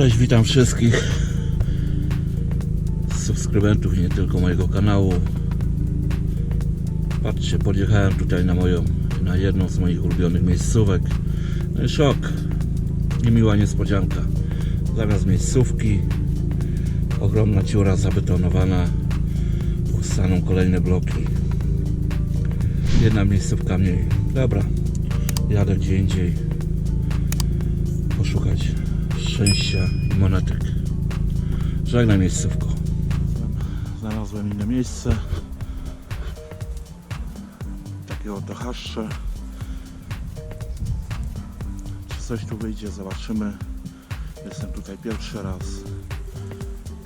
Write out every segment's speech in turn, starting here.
Cześć, witam wszystkich subskrybentów nie tylko mojego kanału. Patrzcie, podjechałem tutaj na moją, na jedną z moich ulubionych miejscówek. No i szok, niemiła niespodzianka. Zamiast miejscówki, ogromna dziura zabetonowana, powstaną kolejne bloki. Jedna miejscówka mniej. Dobra, jadę gdzie indziej poszukać szczęścia i monetek. Żegnaj miejscówko. Znalazłem inne miejsce. Takie oto haszcze. Czy coś tu wyjdzie, zobaczymy. Jestem tutaj pierwszy raz.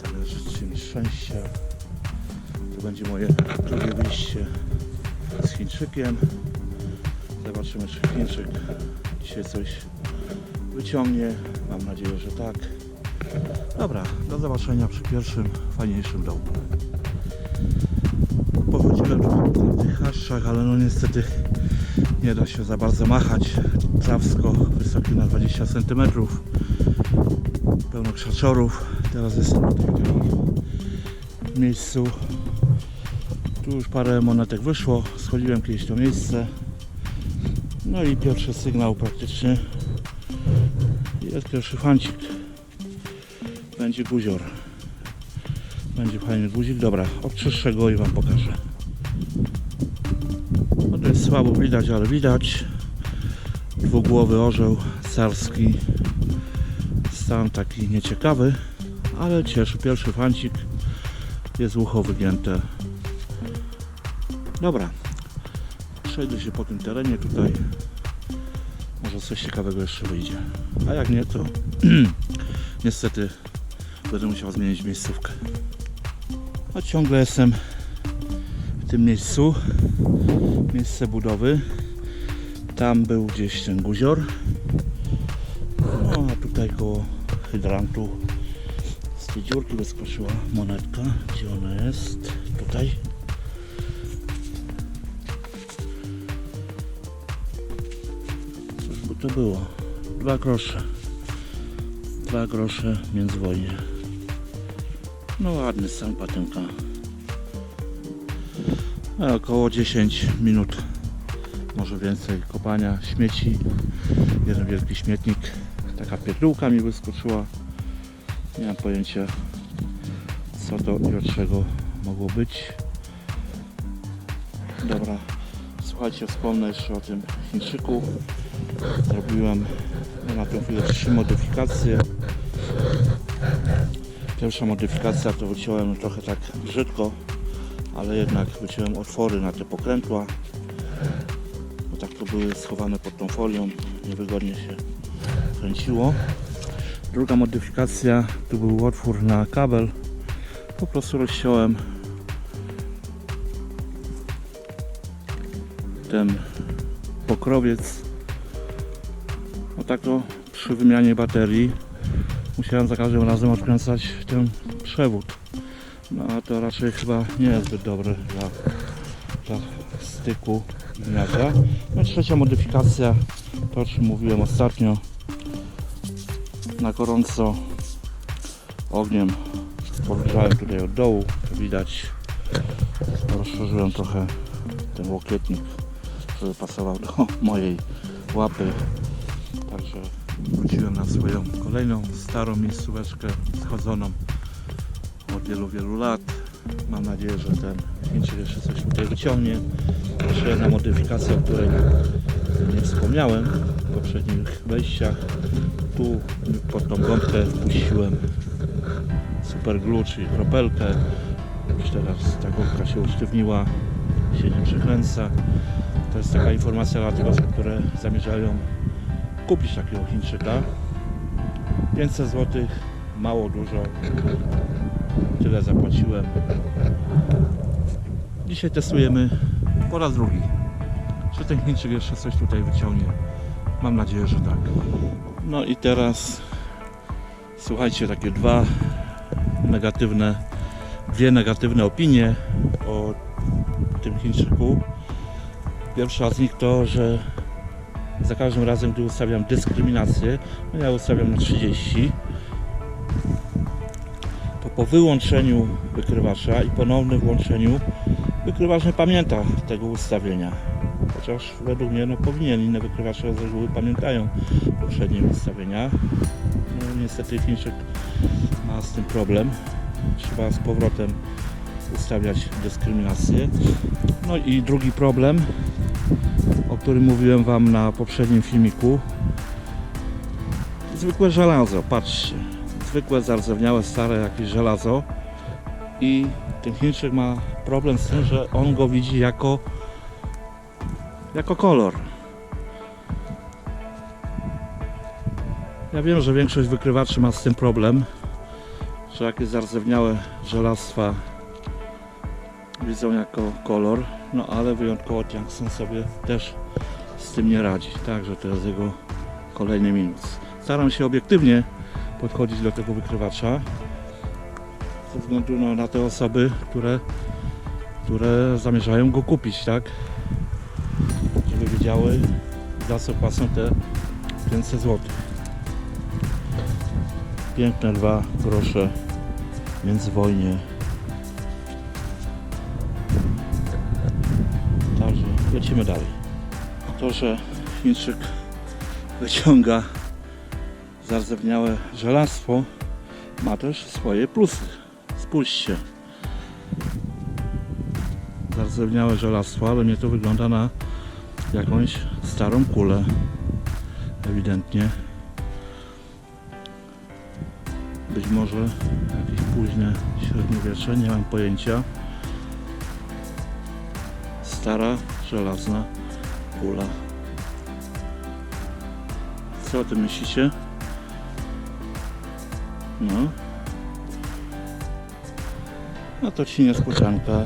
Także życzę mi szczęścia. To będzie moje drugie wyjście z Chińczykiem. Zobaczymy, czy Chińczyk dzisiaj coś wyciągnie. Mam nadzieję, że tak. Dobra, do zobaczenia przy pierwszym, fajniejszym dołku. Pochodziłem po tych haszczach, ale no niestety nie da się za bardzo machać. Trawsko wysoki na 20 cm. Pełno krzaczorów. Teraz jestem w takim miejscu. Tu już parę monetek wyszło. Schodziłem kiedyś to miejsce. No i pierwszy sygnał praktycznie jest pierwszy fancik. Będzie guzior. Będzie fajny guzik. Dobra, odczyszczę go i Wam pokażę. No to jest słabo widać, ale widać. Dwugłowy orzeł carski. Stan taki nieciekawy, ale cieszy. Pierwszy fancik. Jest ucho wygięte. Dobra. Przejdę się po tym terenie tutaj. Może coś ciekawego jeszcze wyjdzie. A jak nie, to niestety będę musiał zmienić miejscówkę. A ciągle jestem w tym miejscu. Miejsce budowy. Tam był gdzieś ten guzior. No a tutaj koło hydrantu z tej dziurki wyskoczyła monetka. Gdzie ona jest? Tutaj. To było? Dwa grosze. Dwa grosze międzywojnie. No ładny stan patynka. A około 10 minut, może więcej kopania śmieci. Jeden wielki śmietnik. Taka pierdółka mi wyskoczyła. Nie mam pojęcia co to i od czego mogło być. Dobra, słuchajcie, wspomnę jeszcze o tym Chińczyku. Zrobiłem na tę chwilę trzy modyfikacje. Pierwsza modyfikacja to wyciąłem trochę tak brzydko, ale jednak wyciąłem otwory na te pokrętła. Bo tak to były schowane pod tą folią, niewygodnie się kręciło. Druga modyfikacja tu był otwór na kabel. Po prostu rozciąłem ten pokrowiec no tak to przy wymianie baterii musiałem za każdym razem odkręcać ten przewód. No a to raczej chyba nie jest zbyt dobre dla, dla styku gniazda. No trzecia modyfikacja, to o czym mówiłem ostatnio. Na gorąco ogniem podgrzałem tutaj od dołu, widać. Rozszerzyłem trochę ten łokietnik, żeby pasował do mojej łapy. Także wróciłem na swoją kolejną starą miejscóweczkę schodzoną od wielu, wielu lat. Mam nadzieję, że ten Chińczyk jeszcze coś tutaj wyciągnie. Jeszcze jedna modyfikacja, o której nie wspomniałem w poprzednich wejściach. Tu pod tą gąbkę wpuściłem super glue, czyli kropelkę. Już teraz ta gąbka się usztywniła, się nie przekręca. To jest taka informacja dla tych osób, które zamierzają kupić takiego Chińczyka. 500 zł, mało dużo. Tyle zapłaciłem. Dzisiaj testujemy po raz drugi. Czy ten Chińczyk jeszcze coś tutaj wyciągnie? Mam nadzieję, że tak. No i teraz słuchajcie, takie dwa negatywne, dwie negatywne opinie o tym Chińczyku. Pierwsza z nich to, że za każdym razem, gdy ustawiam dyskryminację, no ja ustawiam na 30, po wyłączeniu wykrywacza i ponownym włączeniu wykrywacz nie pamięta tego ustawienia. Chociaż według mnie no, powinien, inne wykrywacze z reguły pamiętają poprzednie ustawienia. No, niestety Chińczyk ma z tym problem. Trzeba z powrotem ustawiać dyskryminację. No i drugi problem, o którym mówiłem Wam na poprzednim filmiku. Zwykłe żelazo, patrzcie. Zwykłe, zardzewniałe, stare jakieś żelazo. I ten Chińczyk ma problem z tym, że on go widzi jako jako kolor. Ja wiem, że większość wykrywaczy ma z tym problem, że jakieś zardzewniałe żelastwa widzą jako kolor, no ale wyjątkowo Tiangson sobie też z tym nie radzi, także to jest jego kolejny minus. Staram się obiektywnie podchodzić do tego wykrywacza ze względu no, na te osoby, które, które zamierzają go kupić, tak? Żeby wiedziały za co płacą te 500 zł. Piękne dwa grosze międzywojnie. Lecimy dalej. To, że Chińczyk wyciąga zardzewniałe żelastwo ma też swoje plusy. Spójrzcie. Zardzewniałe żelastwo, ale mnie to wygląda na jakąś starą kulę. Ewidentnie. Być może jakieś późne średniowiecze, nie mam pojęcia. Stara, żelazna kula. Co o tym myślicie? No. No to ci niespodzianka.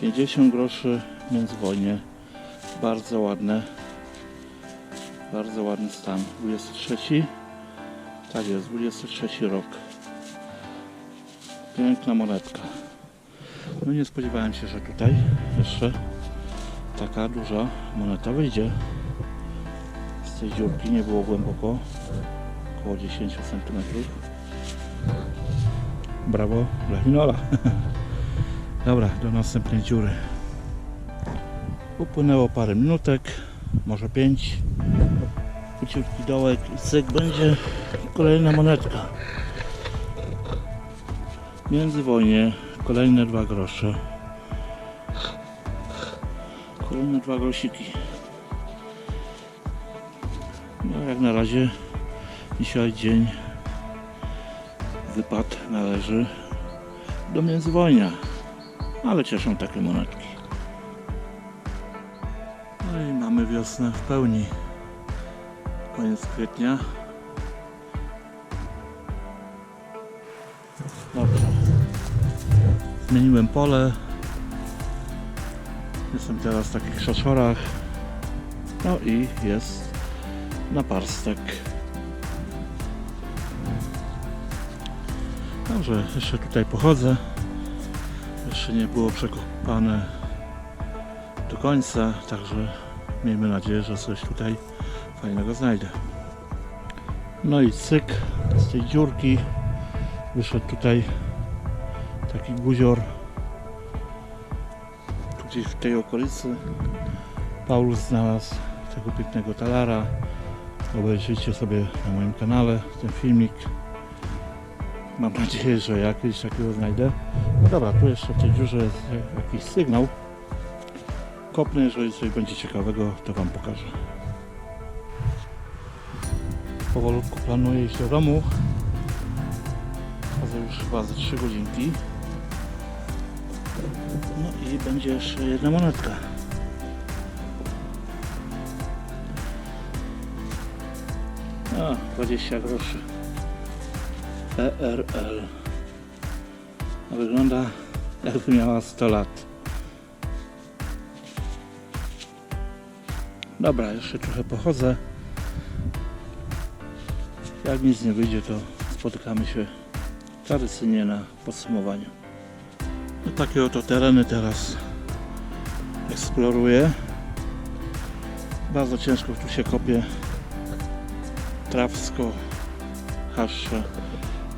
50 groszy międzywojnie. Bardzo ładne. Bardzo ładny stan. 23. Tak jest, 23 rok. Piękna monetka. No nie spodziewałem się, że tutaj jeszcze taka duża moneta wyjdzie. Z tej dziurki nie było głęboko. Około 10 cm. Brawo dla Hinola. Dobra, do następnej dziury. Upłynęło parę minutek, może pięć. Króciutki dołek i cyk będzie kolejna monetka. Międzywojnie kolejne dwa grosze. Kolejne dwa grosiki. No jak na razie dzisiaj dzień wypad należy do międzywojnia ale cieszą takie monetki. No i mamy wiosnę w pełni. Koniec kwietnia. Zmieniłem pole. Jestem teraz w takich szoszorach. No i jest naparstek. Dobrze, jeszcze tutaj pochodzę. Jeszcze nie było przekopane do końca, także miejmy nadzieję, że coś tutaj fajnego znajdę. No i cyk z tej dziurki wyszedł tutaj taki guzior. Tu gdzieś w tej okolicy. Paulus znalazł tego pięknego talara. Obejrzyjcie sobie na moim kanale ten filmik. Mam nadzieję, że jakieś takiego znajdę. No dobra, tu jeszcze w tej dziurze jest jakiś sygnał. Kopnę, jeżeli coś będzie ciekawego to Wam pokażę. Powolutku planuję iść do domu. Chodzę już chyba ze 3 godzinki no i będzie jeszcze jedna monetka. A 20 groszy. ERL a wygląda jakby miała 100 lat. Dobra, jeszcze trochę pochodzę. Jak nic nie wyjdzie to spotykamy się tradycyjnie na podsumowaniu no takie oto tereny teraz eksploruję bardzo ciężko tu się kopie trawsko haszcze.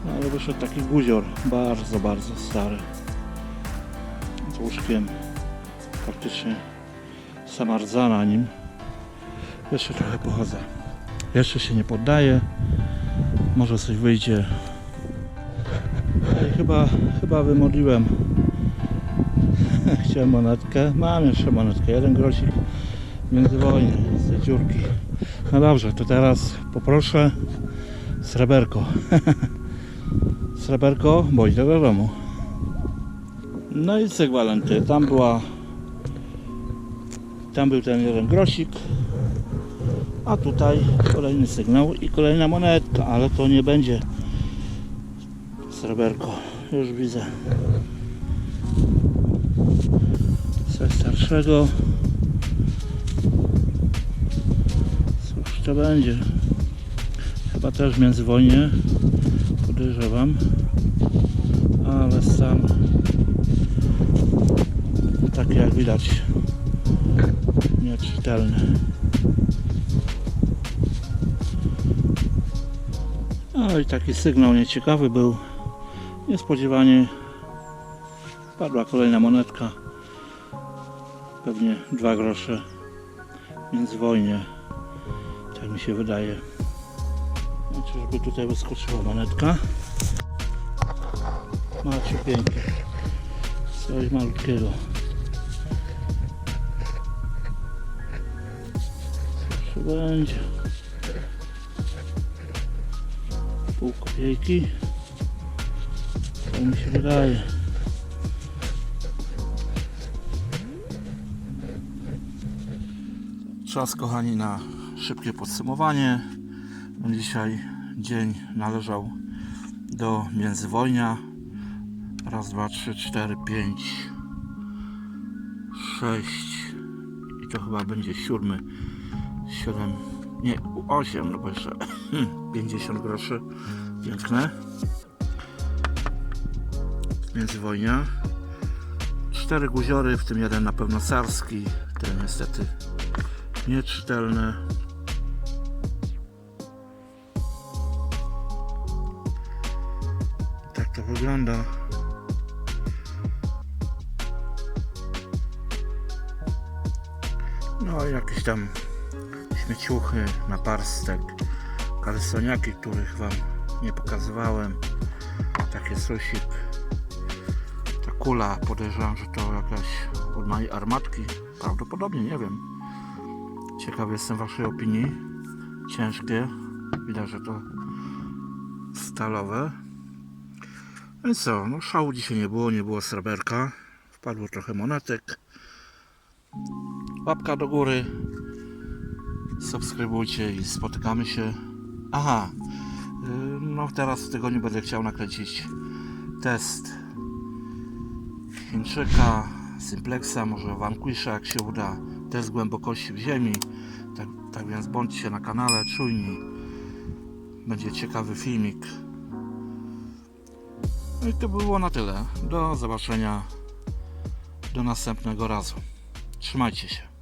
No ale wyszedł taki guzior, bardzo, bardzo stary. Z łóżkiem praktycznie sama rdza na nim. Jeszcze trochę pochodzę. Jeszcze się nie poddaję. Może coś wyjdzie. I chyba, chyba wymodliłem. Chciałem monetkę. Mam jeszcze monetkę. Jeden grosik międzywojnie z tej dziurki. No dobrze, to teraz poproszę sreberko. sreberko, bo idę do domu. No i cyk Walenty. Tam była tam był ten jeden grosik. A tutaj kolejny sygnał i kolejna monetka, ale to nie będzie sreberko. Już widzę. Coś starszego. Cóż to będzie? Chyba też międzywojnie. Podejrzewam. Ale stan taki jak widać nieczytelny. No i taki sygnał nieciekawy był. Niespodziewanie padła kolejna monetka. Pewnie dwa grosze międzywojnie. Tak mi się wydaje. No, Czyżby tutaj wyskoczyła monetka. Maciupieńkie. Coś malutkiego. To będzie? Pół kopiejki. Tak mi się wydaje. Czas kochani na szybkie podsumowanie. Dzisiaj dzień należał do międzywojnia. Raz, dwa, trzy, cztery, pięć, sześć i to chyba będzie siódmy, siedem, nie, osiem, no bo jeszcze 50 groszy, piękne. Międzywojnia. Cztery guziory, w tym jeden na pewno carski, ten niestety nieczytelny. Tak to wygląda. No jakieś tam śmieciuchy na parstek, kalesoniaki, których Wam nie pokazywałem. Takie susik. Ta kula, podejrzewam, że to jakaś od mojej armatki. Prawdopodobnie, nie wiem. Ciekaw jestem Waszej opinii. Ciężkie. Widać, że to stalowe. No i co, no szału dzisiaj nie było, nie było sreberka. Wpadło trochę monetek. Łapka do góry. Subskrybujcie i spotykamy się. Aha, yy, no teraz w tygodniu będę chciał nakręcić test Chińczyka, Simplexa, może Vanquisha jak się uda. Test głębokości w ziemi. Tak, tak więc bądźcie na kanale, czujni. Będzie ciekawy filmik. No i to by było na tyle. Do zobaczenia. Do następnego razu. Trzymajcie się.